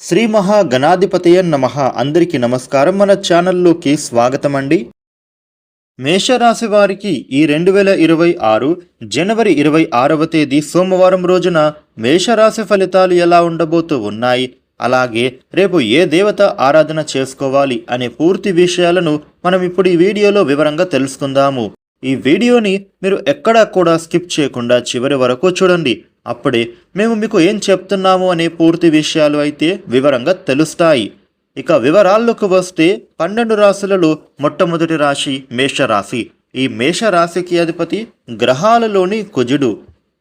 శ్రీ మహాగణాధిపతయ నమ. అందరికీ నమస్కారం. మన ఛానల్లోకి స్వాగతం అండి మేషరాశి వారికి ఈ రెండు వేల ఇరవై ఆరు జనవరి ఇరవై ఆరవ తేదీ సోమవారం రోజున మేషరాశి ఫలితాలు ఎలా ఉండబోతూ ఉన్నాయి? అలాగే రేపు ఏ దేవత ఆరాధన చేసుకోవాలి అనే పూర్తి విషయాలను మనం ఇప్పుడు ఈ వీడియోలో వివరంగా తెలుసుకుందాము. ఈ వీడియోని మీరు ఎక్కడా కూడా స్కిప్ చేయకుండా చివరి వరకు చూడండి. అప్పుడే మేము మీకు ఏం చెప్తున్నాము అనే పూర్తి విషయాలు అయితే వివరంగా తెలుస్తాయి. ఇక వివరాల్లోకి వస్తే పన్నెండు రాశులలో మొట్టమొదటి రాశి మేషరాశి. ఈ మేషరాశికి అధిపతి గ్రహాలలోని కుజుడు.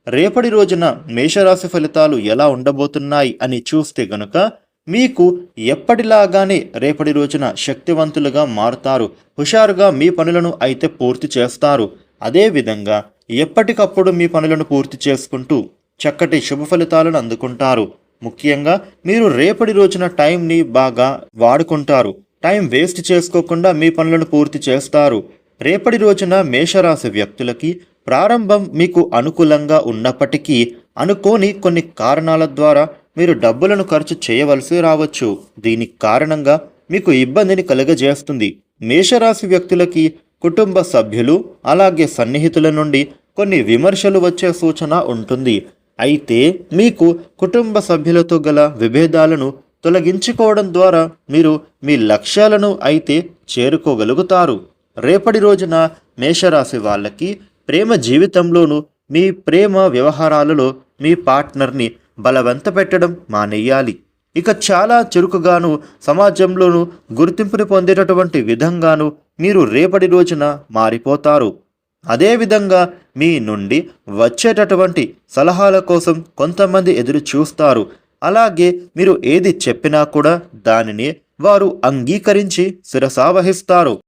రేపటి రోజున మేషరాశి ఫలితాలు ఎలా ఉండబోతున్నాయి అని చూస్తే గనుక మీకు ఎప్పటిలాగానే రేపటి రోజున శక్తివంతులుగా మారుతారు. హుషారుగా మీ పనులను అయితే పూర్తి చేస్తారు. అదేవిధంగా ఎప్పటికప్పుడు మీ పనులను పూర్తి చేసుకుంటూ చక్కటి శుభ ఫలితాలను అందుకుంటారు. ముఖ్యంగా మీరు రేపటి రోజున టైంని బాగా వాడుకుంటారు. టైం వేస్ట్ చేసుకోకుండా మీ పనులను పూర్తి చేస్తారు. రేపటి రోజున మేషరాశి వ్యక్తులకి ప్రారంభం మీకు అనుకూలంగా ఉన్నప్పటికీ అనుకోని కొన్ని కారణాల ద్వారా మీరు డబ్బులను ఖర్చు చేయవలసి రావచ్చు. దీనికి కారణంగా మీకు ఇబ్బందిని కలుగజేస్తుంది. మేషరాశి వ్యక్తులకి కుటుంబ సభ్యులు అలాగే సన్నిహితుల నుండి కొన్ని విమర్శలు వచ్చే సూచన ఉంటుంది. అయితే మీకు కుటుంబ సభ్యులతో గల విభేదాలను తొలగించుకోవడం ద్వారా మీరు మీ లక్ష్యాలను అయితే చేరుకోగలుగుతారు. రేపటి రోజున మేషరాశి వాళ్ళకి ప్రేమ జీవితంలోనూ మీ ప్రేమ వ్యవహారాలలో మీ పార్ట్నర్ని బలవంత పెట్టడం మానేయాలి. ఇక చాలా చురుకుగాను సమాజంలోనూ గుర్తింపుని పొందేటటువంటి విధంగాను మీరు రేపటి రోజున మారిపోతారు. అదేవిధంగా మీ నుండి వచ్చేటటువంటి సలహాల కోసం కొంతమంది ఎదురు చూస్తారు. అలాగే మీరు ఏది చెప్పినా కూడా దానిని వారు అంగీకరించి శిరసావహిస్తారు.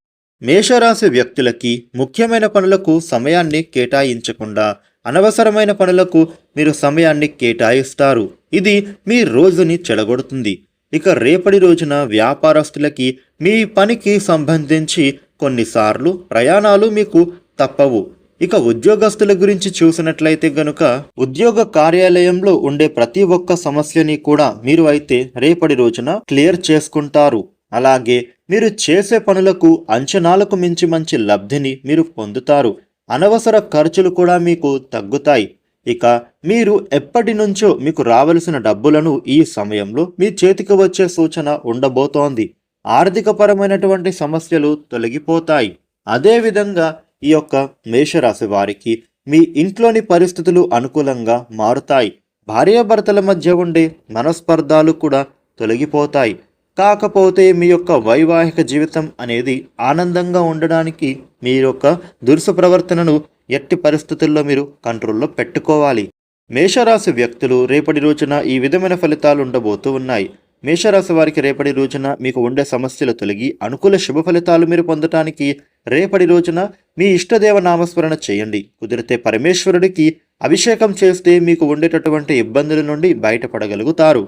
మేషరాశి వ్యక్తులకి ముఖ్యమైన పనులకు సమయాన్ని కేటాయించకుండా అనవసరమైన పనులకు మీరు సమయాన్ని కేటాయిస్తారు. ఇది మీ రోజుని చెడగొడుతుంది. ఇక రేపటి రోజున వ్యాపారస్తులకి మీ పనికి సంబంధించి కొన్నిసార్లు ప్రయాణాలు మీకు తప్పవు. ఇక ఉద్యోగస్తుల గురించి చూసినట్లయితే గనుక ఉద్యోగ కార్యాలయంలో ఉండే ప్రతి ఒక్క సమస్యని కూడా మీరు అయితే రేపటి రోజున క్లియర్ చేసుకుంటారు. అలాగే మీరు చేసే పనులకు అంచనాలకు మించి మంచి లబ్ధిని మీరు పొందుతారు. అనవసర ఖర్చులు కూడా మీకు తగ్గుతాయి. ఇక మీరు ఎప్పటి నుంచో మీకు రావలసిన డబ్బులను ఈ సమయంలో మీ చేతికి వచ్చే సూచన ఉండబోతోంది. ఆర్థికపరమైనటువంటి సమస్యలు తొలగిపోతాయి. అదేవిధంగా ఈ యొక్క మేషరాశి వారికి మీ ఇంట్లోని పరిస్థితులు అనుకూలంగా మారుతాయి. భార్యాభర్తల మధ్య ఉండే మనస్పర్ధాలు కూడా తొలగిపోతాయి. కాకపోతే మీ యొక్క వైవాహిక జీవితం అనేది ఆనందంగా ఉండడానికి మీ యొక్క దురుసు ప్రవర్తనను ఎట్టి పరిస్థితుల్లో మీరు కంట్రోల్లో పెట్టుకోవాలి. మేషరాశి వ్యక్తులు రేపటి రోజున ఈ విధమైన ఫలితాలు ఉండబోతూ ఉన్నాయి. మేషరాశి వారికి రేపటి రోజున మీకు ఉండే సమస్యలు తొలగి అనుకూల శుభ ఫలితాలు మీరు పొందటానికి రేపటి రోజున మీ ఇష్టదేవ నామస్మరణ చేయండి. కుదిరితే పరమేశ్వరుడికి అభిషేకం చేస్తే మీకు ఉండేటటువంటి ఇబ్బందుల నుండి బయటపడగలుగుతారు.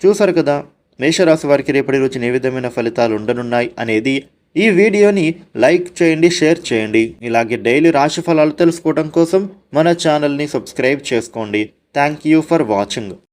చూసారు కదా మేషరాశి వారికి రేపటి రోజున ఏ విధమైన ఫలితాలు ఉండనున్నాయి అనేది ఈ వీడియోని లైక్ చేయండి షేర్ చేయండి. ఇలాగే డైలీ రాశి ఫలాలు తెలుసుకోవడం కోసం మన ఛానల్ని సబ్స్క్రైబ్ చేసుకోండి. Thank you for watching.